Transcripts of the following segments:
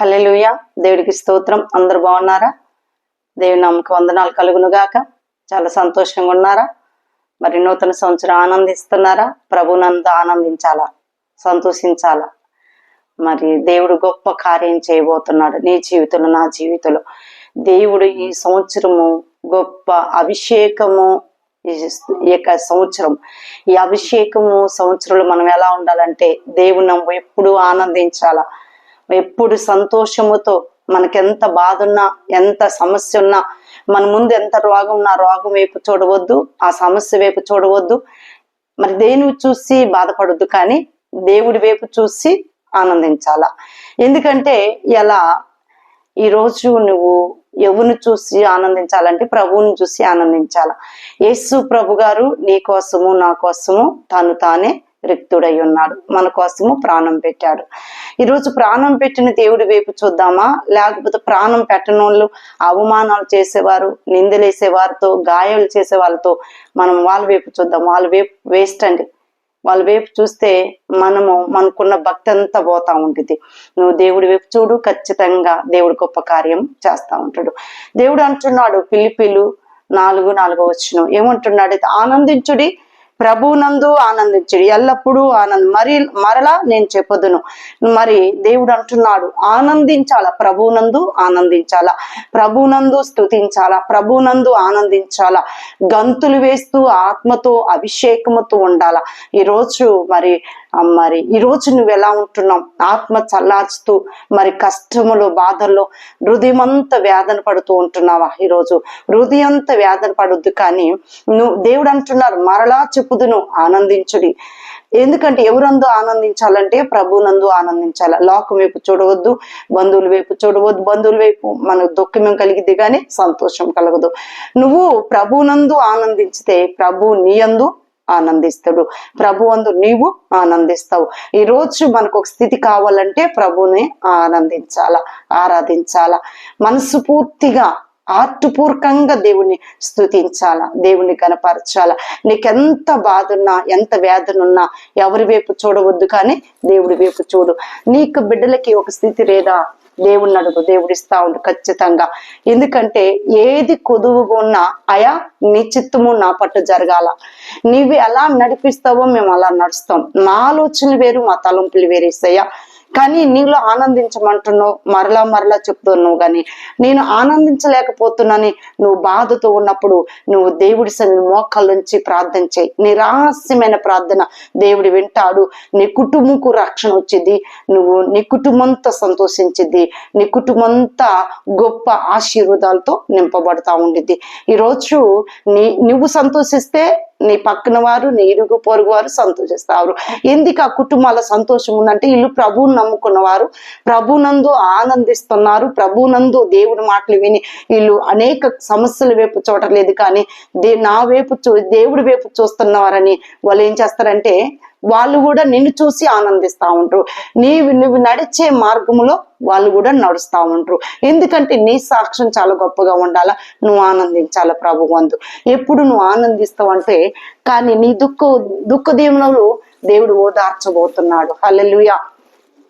Hallelujah దేవుడికి స్తోత్రం. అందరు బాగున్నారా? దేవుని నమ్మకం వందనాలు కలుగునుగాక. చాలా సంతోషంగా ఉన్నారా? మరి నూతన సంవత్సరం ఆనందిస్తున్నారా? ప్రభునంద ఆనందించాలా? సంతోషించాలా? మరి దేవుడు గొప్ప కార్యం చేయబోతున్నాడు నీ జీవితంలో నా జీవితంలో. దేవుడు ఈ సంవత్సరము గొప్ప అభిషేకము ఈ ఈ యొక్క సంవత్సరం. ఈ అభిషేకము సంవత్సరంలో మనం ఎలా ఉండాలంటే దేవుని ఎప్పుడు ఆనందించాలా? ఎప్పుడు సంతోషముతో మనకెంత బాధ ఉన్నా ఎంత సమస్య ఉన్నా మన ముందు ఎంత రోగం ఉన్నా రోగం వైపు చూడవద్దు ఆ సమస్య వైపు చూడవద్దు. మరి దేని చూసి బాధపడొద్దు కానీ దేవుడి వైపు చూసి ఆనందించాల. ఎందుకంటే ఎలా ఈరోజు నువ్వు ఎవరిని చూసి ఆనందించాలంటే ప్రభువుని చూసి ఆనందించాల. యేసు ప్రభు గారు నీ కోసము నా కోసము తాను తానే రిక్తుడై ఉన్నాడు. మన కోసము ప్రాణం పెట్టాడు. ఈరోజు ప్రాణం పెట్టిన దేవుడి వైపు చూద్దామా? లేకపోతే ప్రాణం పెట్టని వాళ్ళు అవమానాలు చేసేవారు నిందలేసే వారితో గాయాలు చేసే వాళ్ళతో మనం వాళ్ళ వైపు చూద్దాం. వాళ్ళ వైపు వేస్ట్ అండి. వాళ్ళ వైపు చూస్తే మనము మనకున్న భక్తి అంతా పోతా ఉంటుంది నువ్వు దేవుడి వైపు చూడు ఖచ్చితంగా దేవుడు గొప్ప కార్యం చేస్తా ఉంటాడు. దేవుడు అంటున్నాడు పిలిపిలు నాలుగు నాలుగో వచ్చిన ఏమంటున్నాడు? ఆనందించుడి ప్రభునందు ఆనందించుడి. ఎల్లప్పుడూ ఆనంద్ మరి మరలా నేను చెప్పదును. మరి దేవుడు అంటున్నాడు ఆనందించాల? ప్రభునందు ఆనందించాలా? ప్రభునందు స్తుతించాలా? ప్రభునందు ఆనందించాలా? గంతులు వేస్తూ ఆత్మతో అభిషేకముతో ఉండాలా? ఈరోజు మరి మరి ఈరోజు నువ్వు ఎలా ఉంటున్నావు? ఆత్మ చల్లార్చుతూ మరి కష్టములు బాధల్లో హృదయమంతా వేదన పడుతూ ఉంటున్నావా ఈరోజు హృదయంత వేదన పడొద్దు కానీ నువ్వు దేవుడు అంటున్నారు మరలా చెప్పుదును ఆనందించుడి. ఎందుకంటే ఎవరందు ఆనందించాలంటే ప్రభునందు ఆనందించాలి. లోకం వైపు చూడవద్దు బంధువుల వైపు చూడవద్దు బంధువుల వైపు మనకు దుఃఖం కలిగిద్ది కానీ సంతోషం కలగదు. నువ్వు ప్రభునందు ఆనందించితే ప్రభు నీయందు ఆనందిస్తాడు. ప్రభు అందు నీవు ఆనందిస్తావు. ఈ రోజు మనకు ఒక స్థితి కావాలంటే ప్రభుని ఆనందించాల ఆరాధించాల. మనసు పూర్తిగా ఆర్టుపూర్వకంగా దేవుని స్థుతించాల దేవుని కనపరచాల. నీకెంత బాధ ఉన్నా ఎంత వేదన ఉన్నా ఎవరి వైపు చూడవద్దు కానీ దేవుడి వైపు చూడు. నీకు బిడ్డలకి ఒక స్థితి లేదా? దేవుడిని అడుగు దేవుడు ఇస్తా ఉండు ఖచ్చితంగా. ఎందుకంటే ఏది కొదువుగా ఉన్నా అయా నీ చిత్తము నా పట్టు జరగాల. నీవి ఎలా నడిపిస్తావో మేము అలా నడుస్తాం. మా ఆలోచనలు వేరు మా తలంపులు వేరేసయ్యా కానీ నీలో ఆనందించమంటున్నావు మరలా మరలా చెప్తున్నావు కానీ నేను ఆనందించలేకపోతున్నాని నువ్వు బాధతో ఉన్నప్పుడు నువ్వు దేవుడి సన్ని మోకాళ్ళ నుంచి ప్రార్థన చేయి. నీ ప్రార్థన దేవుడు వింటాడు. నీ కుటుంబంకు రక్షణ వచ్చింది. నువ్వు నీ కుటుంబంతో సంతోషించిద్ది నీ కుటుంబంతా గొప్ప ఆశీర్వాదాలతో నింపబడతా ఉండిద్ది. ఈరోజు నీ నువ్వు సంతోషిస్తే నీ పక్కన వారు నీ ఇరుగు పొరుగు వారు సంతోషిస్తారు. ఎందుకు ఆ కుటుంబాల సంతోషం ఉందంటే వీళ్ళు ప్రభువుని నమ్ముకున్న వారు ప్రభునందు ఆనందిస్తున్నారు. ప్రభునందు దేవుడి మాటలు విని వీళ్ళు అనేక సమస్యల వైపు చూడలేదు కానీ దే నా వైపు చూ దేవుడి వైపు చూస్తున్నవారని వాళ్ళు ఏం చేస్తారంటే వాళ్ళు కూడా నిన్ను చూసి ఆనందిస్తా ఉంటారు నీవు నువ్వు నడిచే మార్గములో వాళ్ళు కూడా నడుస్తా ఉంటారు ఎందుకంటే నీ సాక్ష్యం చాలా గొప్పగా ఉండాలా? నువ్వు ఆనందించాల ప్రభు వందు ఎప్పుడు నువ్వు ఆనందిస్తావు అంటే కానీ నీ దుఃఖ దుఃఖ దీవెనలు దేవుడు ఓదార్చబోతున్నాడు. హల్లెలూయా.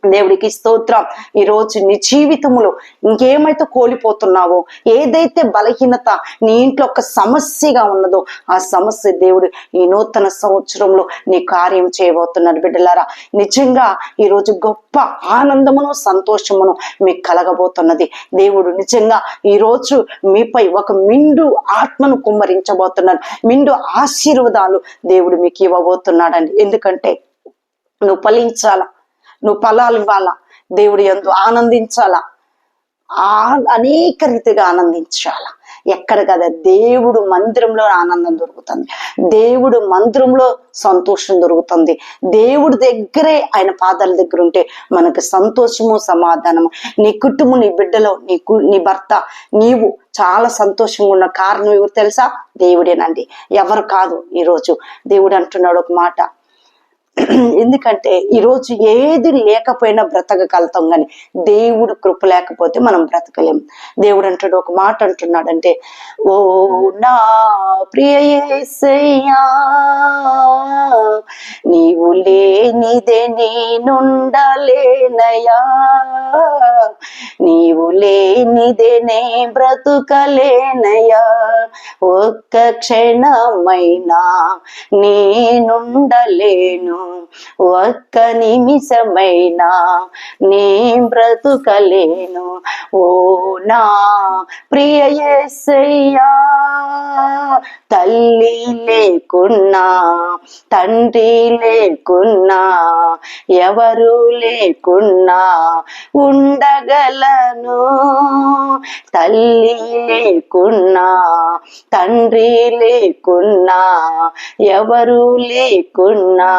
దేవుడికి స్తోత్రం. ఈ రోజు నీ జీవితంలో ఇంకేమైతే కోల్పోతున్నావో ఏదైతే బలహీనత నీ ఇంట్లో ఒక సమస్యగా ఉన్నదో ఆ సమస్య దేవుడు ఈ నూతన సంవత్సరంలో నీ కార్యం చేయబోతున్నాడు బిడ్డలారా. నిజంగా ఈ రోజు గొప్ప ఆనందమును సంతోషమును మీకు కలగబోతున్నది. దేవుడు నిజంగా ఈ రోజు మీపై ఒక మిండు ఆత్మను కుమ్మరించబోతున్నాడు. మిండు ఆశీర్వాదాలు దేవుడు మీకు ఇవ్వబోతున్నాడండి. ఎందుకంటే నువ్వు ఫలించాలా? నువ్వు ఫలాలు ఇవ్వాలా? దేవుడి ఎందు ఆనందించాలా? ఆ అనేక రీతిగా ఆనందించాలా? ఎక్కడ కదా దేవుడు మందిరంలో ఆనందం దొరుకుతుంది. దేవుడు మందిరంలో సంతోషం దొరుకుతుంది. దేవుడి దగ్గరే ఆయన పాదాల దగ్గర ఉంటే మనకు సంతోషము సమాధానము. నీ కుటుంబం నీ బిడ్డలో నీ కు- నీ భర్త నీవు చాలా సంతోషంగా ఉన్న కారణం ఎవరు తెలుసా? దేవుడేనండి. ఎవరు కాదు ఈరోజు. దేవుడు అంటున్నాడు ఒక మాట. ఎందుకంటే ఈరోజు ఏది లేకపోయినా బ్రతకగలుగుతాం కానీ దేవుడు కృప లేకపోతే మనం బ్రతకలేం. దేవుడు అంటాడు ఒక మాట అంటున్నాడంటే ఓ నా ప్రియసయ్యా నీవు లేనిదే నేనుండలేనయా నీవు లేనిదే నే బ్రతుకలేనయా ఒక్క క్షణమైనా నేనుండలేను. ఒక్క నిమిషమైనా నే బ్రతుకలేను. ఓ నా ప్రియ తల్లి లేకున్నా తండ్రి లేకున్నా ఎవరు లేకున్నా ఉండగలను. తల్లి లేకున్నా తండ్రి లేకున్నా ఎవరు లేకున్నా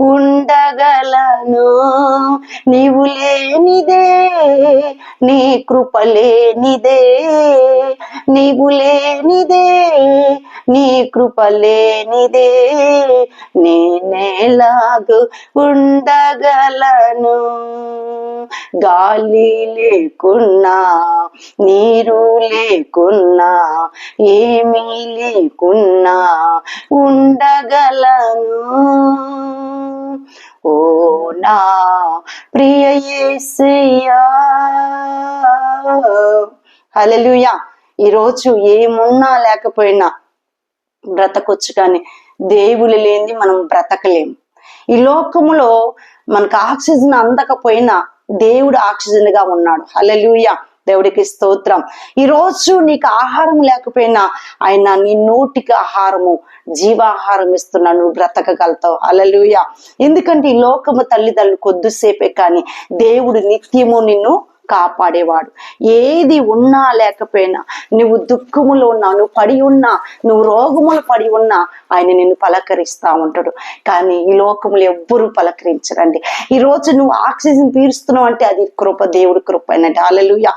ఉండగలను. నీవు లేనిదే నీ కృప లేనిదే. నీవు లేనిదే నీ కృప లేనిదే. నేనేలాగు ఉండగలను. గాలి లేకున్నా నీరు లేకున్నా ఏమీ లేకున్నా ఉండగలను. ఓ నా ప్రియ యేసయ్యా. హల్లెలూయా. ఈరోజు ఏమున్నా లేకపోయినా బ్రతకొచ్చు కానీ దేవుడు లేనిది మనం బ్రతకలేము. ఈ లోకములో మనకు ఆక్సిజన్ అందకపోయినా దేవుడు ఆక్సిజన్గా ఉన్నాడు. హలలుయా దేవుడికి స్తోత్రం. ఈ రోజు నీకు ఆహారం లేకపోయినా ఆయన నీ నోటికి ఆహారము జీవాహారం ఇస్తున్నా నువ్వు బ్రతకగలుగుతావు. అలలుయ ఎందుకంటే ఈ లోకము తల్లిదండ్రులు కొద్దిసేపే కానీ దేవుడు నిత్యము నిన్ను కాపాడేవాడు. ఏది ఉన్నా లేకపోయినా నువ్వు దుఃఖములో ఉన్నా నువ్వు పడి ఉన్నా నువ్వు రోగములు పడి ఉన్నా ఆయన నిన్ను పలకరిస్తా ఉంటాడు. కానీ ఈ లోకములు ఎవ్వరూ పలకరించరండి. ఈ రోజు నువ్వు ఆక్సిజన్ పీలుస్తున్నావు అంటే అది కృప దేవుడి కృప అయినట్టు. అలలుయ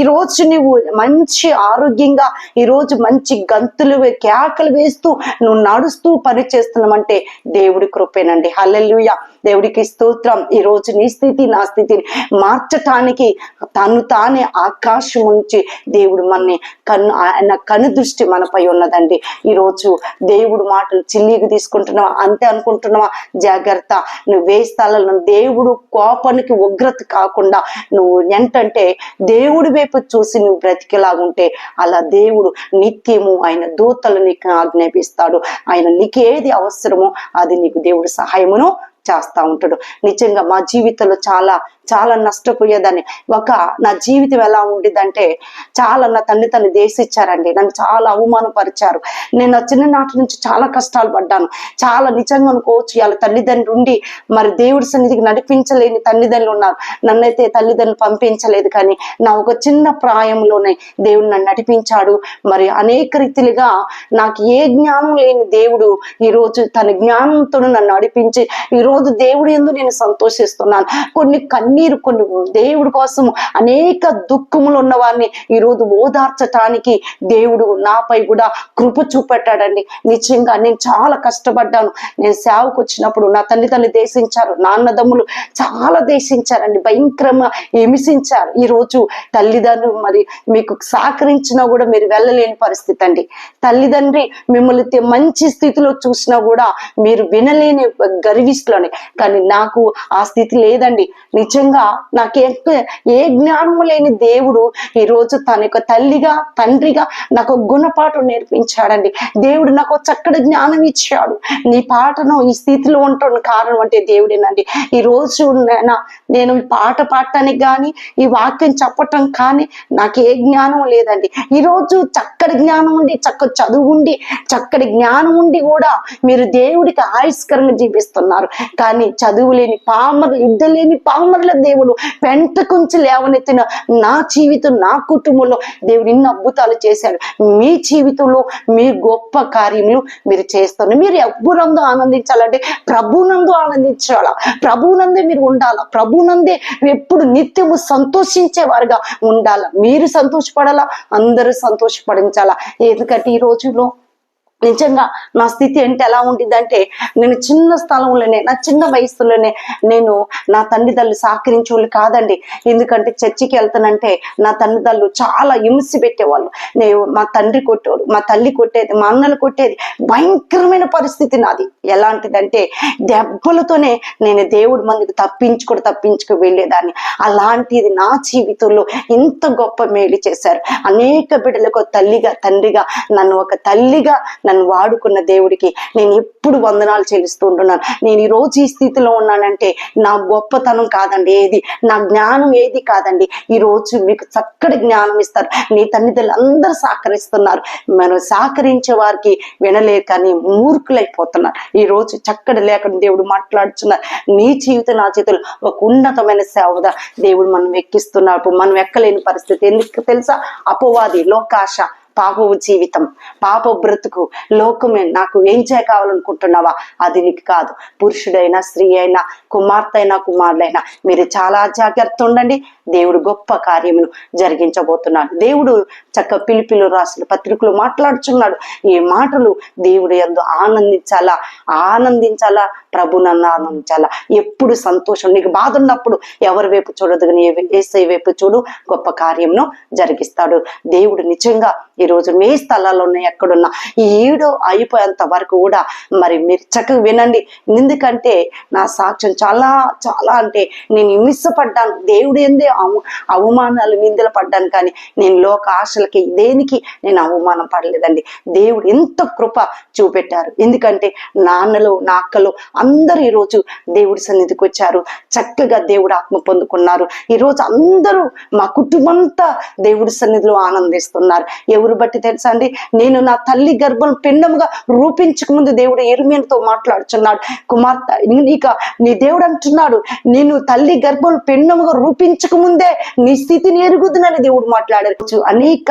ఈ రోజు నువ్వు మంచి ఆరోగ్యంగా ఈ రోజు మంచి గంతులు కేకలు వేస్తూ నువ్వు నడుస్తూ పని చేస్తున్నామంటే దేవుడి కృపేనండి హలలుయ దేవుడికి స్తోత్రం. ఈ రోజు నీ స్థితి నా స్థితిని మార్చటానికి తను తానే ఆకాశం నుంచి దేవుడు మనని కన్ను ఆయన కను దృష్టి మనపై ఉన్నదండి. ఈ రోజు దేవుడు మాటలు చిల్లికి తీసుకుంటున్నావా? అంతే అనుకుంటున్నావా? జాగ్రత్త. నువ్వు వేయి స్థలాలను దేవుడు కోపానికి ఉగ్రత కాకుండా నువ్వు ఏంటంటే దేవుడి వైపు చూసి నువ్వు బ్రతికేలాగుంటే అలా దేవుడు నిత్యము ఆయన దూతలు నీకు ఆజ్ఞాపిస్తాడు. ఆయన నీకు ఏది అవసరమో అది నీకు దేవుడు సహాయమును చేస్తా ఉంటాడు. నిజంగా మా జీవితంలో చాలా చాలా నష్టపోయేదాన్ని. ఒక నా జీవితం ఎలా ఉండిదంటే చాలా నా తండ్రి తను దేశిచ్చారండి నన్ను చాలా అవమానపరిచారు. నేను నా చిన్ననాటి నుంచి చాలా కష్టాలు పడ్డాను. చాలా నిజంగా అనుకోవచ్చు వాళ్ళ తల్లిదండ్రులు ఉండి మరి దేవుడి సన్నిధికి నడిపించలేని తల్లిదండ్రులు ఉన్నారు. నన్నైతే తల్లిదండ్రులు పంపించలేదు కానీ నా ఒక చిన్న ప్రాయంలోనే దేవుడు నన్ను నడిపించాడు. మరి అనేక రీతిలుగా నాకు ఏ జ్ఞానం లేని దేవుడు ఈరోజు తన జ్ఞానంతో నన్ను నడిపించి ఈరోజు దేవుడు ఎందు నేను సంతోషిస్తున్నాను. కొన్ని కన్నీరు కొన్ని దేవుడి కోసం అనేక దుఃఖములు ఉన్న వారిని ఈరోజు ఓదార్చటానికి దేవుడు నాపై కూడా కృప చూపెట్టాడండి. నిజంగా నేను చాలా కష్టపడ్డాను. నేను సేవకు వచ్చినప్పుడు నా తల్లిదండ్రులు దేశించారు నాన్నదమ్ములు చాలా దేశించారండి భయంకరంగా హింసించారు. ఈ రోజు తల్లిదండ్రులు మరి మీకు సహకరించినా కూడా మీరు వెళ్ళలేని పరిస్థితి అండి. తల్లిదండ్రి మిమ్మల్ని మంచి స్థితిలో చూసినా కూడా మీరు వినలేని గర్విస్తులని కానీ నాకు ఆ స్థితి లేదండి. నిజంగా నాకు ఏ- ఏ జ్ఞానము లేని దేవుడు ఈ రోజు తన యొక్క తల్లిగా తండ్రిగా నాకు గుణపాఠం నేర్పించాడండి. దేవుడు నాకు చక్కటి జ్ఞానం ఇచ్చాడు. నీ పాటను ఈ స్థితిలో ఉంటాను కారణం అంటే దేవుడేనండి. ఈ రోజు నేను ఈ పాట పాడటానికి కానీ ఈ వాక్యం చెప్పటం కానీ నాకు ఏ జ్ఞానం లేదండి. ఈ రోజు చక్కటి జ్ఞానం ఉండి చక్కటి చదువు ఉండి చక్కటి జ్ఞానం ఉండి కూడా మీరు దేవుడికి ఆయుష్కరంగా జీవిస్తున్నారు. కానీ చదువు లేని పామరు ఇద్దరు లేని పామరుల దేవుడు పెంట కొంచెం లేవనెత్తిన నా జీవితం నా కుటుంబంలో దేవుడు ఇన్ని అద్భుతాలు చేశాడు. మీ జీవితంలో మీ గొప్ప కార్యములు మీరు చేస్తారు. మీరు ఎవ్వరందు ఆనందించాలంటే ప్రభునందు ఆనందించాలా? ప్రభునందే మీరు ఉండాలా? ప్రభునందే ఎప్పుడు నిత్యము సంతోషించేవారుగా ఉండాల? ఉండాలా మీరు సంతోషపడాలా? అందరూ సంతోషపడించాలా? ఎందుకంటే ఈ రోజులో నిజంగా నా స్థితి అంటే ఎలా ఉండిద్దంటే నేను చిన్న స్థలంలోనే నా చిన్న వయసులోనే నేను నా తల్లిదండ్రులు సహకరించేవాళ్ళు కాదండి. ఎందుకంటే చర్చికి వెళ్తానంటే నా తల్లిదండ్రులు చాలా హింసి పెట్టేవాళ్ళు. నేను మా తండ్రి కొట్టేవాడు మా తల్లి కొట్టేది మా అన్నలు కొట్టేది భయంకరమైన పరిస్థితి నాది. ఎలాంటిదంటే దెబ్బలతోనే నేను దేవుడి మందికి తప్పించుకొని తప్పించుకు వెళ్ళేదాన్ని. అలాంటిది నా జీవితంలో ఇంత గొప్ప మేలు చేశారు. అనేక బిడ్డలకు తల్లిగా తండ్రిగా నన్ను ఒక తల్లిగా నన్ను వాడుకున్న దేవుడికి నేను ఎప్పుడు వందనాలు చెల్లిస్తూ ఉంటున్నాను. నేను ఈ రోజు ఈ స్థితిలో ఉన్నానంటే నా గొప్పతనం కాదండి ఏది? నా జ్ఞానం ఏది కాదండి? ఈ రోజు మీకు చక్కటి జ్ఞానం ఇస్తారు. నీ తల్లిదండ్రులు అందరూ సహకరిస్తున్నారు. మనం సహకరించే వారికి వినలేరు కానీ మూర్ఖులైపోతున్నారు. ఈ రోజు చక్కటి లేకుండా దేవుడు మాట్లాడుతున్నారు నీ జీవితం నా చేతులు ఒక ఉన్నతమైన సేవగా దేవుడు మనం ఎక్కిస్తున్నాడు మనం ఎక్కలేని పరిస్థితి. ఎందుకు తెలుసా? అపవాది లోకాశ. పాపపు జీవితం. పాప బ్రతుకు. లోకమే నాకు ఏం చేయకావాలనుకుంటున్నావా? అది నీకు కాదు. పురుషుడైనా స్త్రీ అయినా కుమార్తె అయినా కుమారుడైనా మీరు చాలా జాగ్రత్త ఉండండి. దేవుడు గొప్ప కార్యమును జరిగించబోతున్నాడు. దేవుడు చక్క పిలిపిలు రాసిన పత్రికలు మాట్లాడుచున్నాడు. ఈ మాటలు దేవుడు ఎందు ఆనందించాలా? ఆనందించాలా? ప్రభు నన్ను ఆనందించాలా? ఎప్పుడు సంతోషం? నీకు బాధ ఉన్నప్పుడు ఎవరి వైపు చూడదు కానీ ఏసై వైపు చూడు. గొప్ప కార్యమును జరిగిస్తాడు. దేవుడు నిజంగా ఈ రోజు మీ స్థలాల్లో ఉన్న ఎక్కడున్నా? ఈ ఏడో అయిపోయేంత వరకు కూడా మరి మీరు చక్కగా వినండి. ఎందుకంటే నా సాక్ష్యం చాలా చాలా అంటే నేను హింసపడ్డాను దేవుడు ఏందే అవ- అవమానాలు నిందలు పడ్డాను కానీ నేను లోక ఆశలకి దేనికి నేను అవమానం పడలేదండి. దేవుడు ఎంత కృప చూపెట్టారు. ఎందుకంటే నాన్నలు నా అక్కలు అందరూ ఈరోజు దేవుడి సన్నిధికి వచ్చారు. చక్కగా దేవుడు ఆత్మ పొందుకున్నారు. ఈరోజు అందరూ మా కుటుంబంతా దేవుడి సన్నిధిలో ఆనందిస్తున్నారు. ఎవరు బట్టి తెలుసా అండి? నేను నా తల్లి గర్భం పిండముగా రూపించక ముందు దేవుడు ఎరుమేనతో మాట్లాడుచున్నాడు. కుమార్తె ఇక నీ దేవుడు అంటున్నాడు నేను తల్లి గర్భం పిండముగా రూపించక ముందే నీ స్థితిని ఎరుగుదునని దేవుడు మాట్లాడవచ్చు అనేక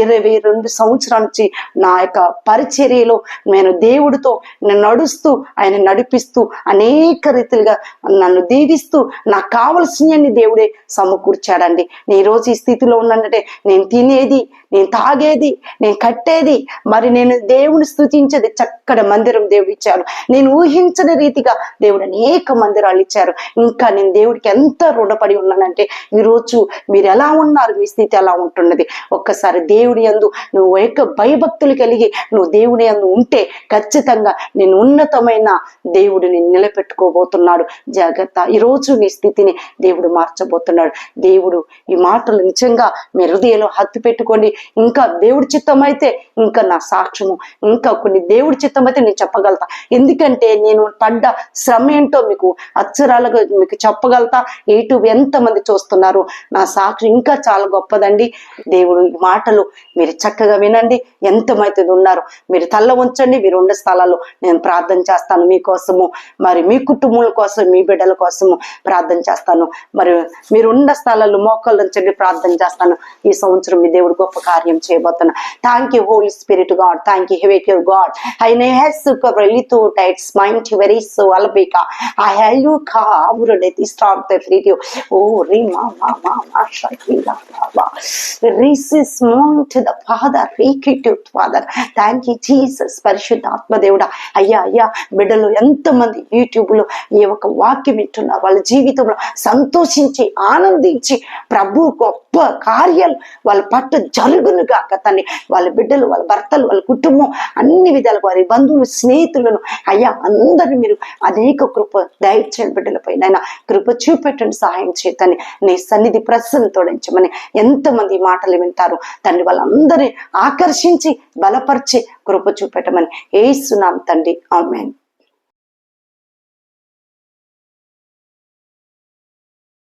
ఇరవై రెండు సంవత్సరాల నుంచి నా యొక్క పరిచర్యలో నేను దేవుడితో నేను నడుస్తూ ఆయన నడిపిస్తూ అనేక రీతిలుగా నన్ను దీవిస్తూ నాకు కావలసినవన్నీ దేవుడే సమకూర్చాడండి. నేను రోజు ఈ స్థితిలో ఉన్నానంటే నేను తినేది నేను తాగేది నేను కట్టేది మరి నేను దేవుని స్థుతించేది చక్కటి మందిరం దేవుడు ఇచ్చారు నేను ఊహించని రీతిగా దేవుడు అనేక మందిరాలు ఇచ్చారు. ఇంకా నేను దేవుడికి ఎంత రుణపడి ఉన్నానంటే ఈరోజు మీరు ఎలా ఉన్నారు? మీ స్థితి ఎలా ఉంటున్నది? ఒక్కసారి దేవుడి యందు నువ్వు యొక్క భయభక్తులు కలిగి నువ్వు దేవుని యందు ఉంటే ఖచ్చితంగా నేను ఉన్నతమైన దేవుడిని నిలబెట్టుకోబోతున్నాడు. జాగ్రత్త. ఈరోజు నీ స్థితిని దేవుడు మార్చబోతున్నాడు. దేవుడు ఈ మాటలు నిజంగా మీ హృదయంలో హత్తు పెట్టుకోండి ఇంకా దేవుడి చిత్తం అయితే ఇంకా నా సాక్ష్యము ఇంకా కొన్ని దేవుడి చిత్తం అయితే నేను చెప్పగలుగుతా. ఎందుకంటే నేను పడ్డ శ్రమ ఏంటో మీకు అక్షరాలుగా మీకు చెప్పగలుగుతా. ఎటు ఎంతమంది చూస్తున్నారు? నా సాక్షి ఇంకా చాలా గొప్పదండి. దేవుడు ఈ మాటలు మీరు చక్కగా వినండి. ఎంతమైతే ఉన్నారు మీరు తల్ల ఉంచండి మీరు ఉండే స్థలాల్లో నేను ప్రార్థన చేస్తాను మీకోసము మరి మీ కుటుంబం కోసం మీ బిడ్డల కోసము ప్రార్థన చేస్తాను. మరి మీరు ఉన్న స్థలాల్లో మోకాళ్ళు ఉంచండి ప్రార్థన చేస్తాను. ఈ సంవత్సరం మీ దేవుడు గొప్ప కార్యం చేయబోతున్నా. Thank you Holy Spirit God thank you హెవేక్ you God I నే హెస్ లితు టైట్స్ మైండ్ వెరీ సో అలబిక ఐ హెల్ యూ కా ఆవురుడే స్టాప్ ద ఫ్రీ ఓ రీ మా రీసిస్ మోన్ టు ద ఫాదర్ రీకిట్ ఫాదర్ థ్యాంక్ యూ జీసస్ పరిశుద్ధ ఆత్మదేవుడా అయ్యా అయ్యా బిడ్డలు ఎంతమంది యూట్యూబ్లో ఈ ఒక వాక్యం వింటున్న వాళ్ళ జీవితంలో సంతోషించి ఆనందించి ప్రభు గొప్ప కార్యాలు వాళ్ళ పట్టు జరుగును కాక తన్ని. వాళ్ళ బిడ్డలు వాళ్ళ భర్తలు వాళ్ళ కుటుంబం అన్ని విధాలుగా వారి బంధువులు స్నేహితులను అయ్యా అందరూ మీరు అనేక కృప దయచేయండి బిడ్డలపై నాయన కృప చూపెట్టండి సహాయం చేతని నీ సన్నిధి ప్రసన్న తోడించమని ఎంతమంది మాటలు వింటారు. తండ్రి వాళ్ళందరినీ ఆకర్షించి బలపరిచి కృప చూపెట్టమని ఏసునాం తండ్రి. ఆమెన్.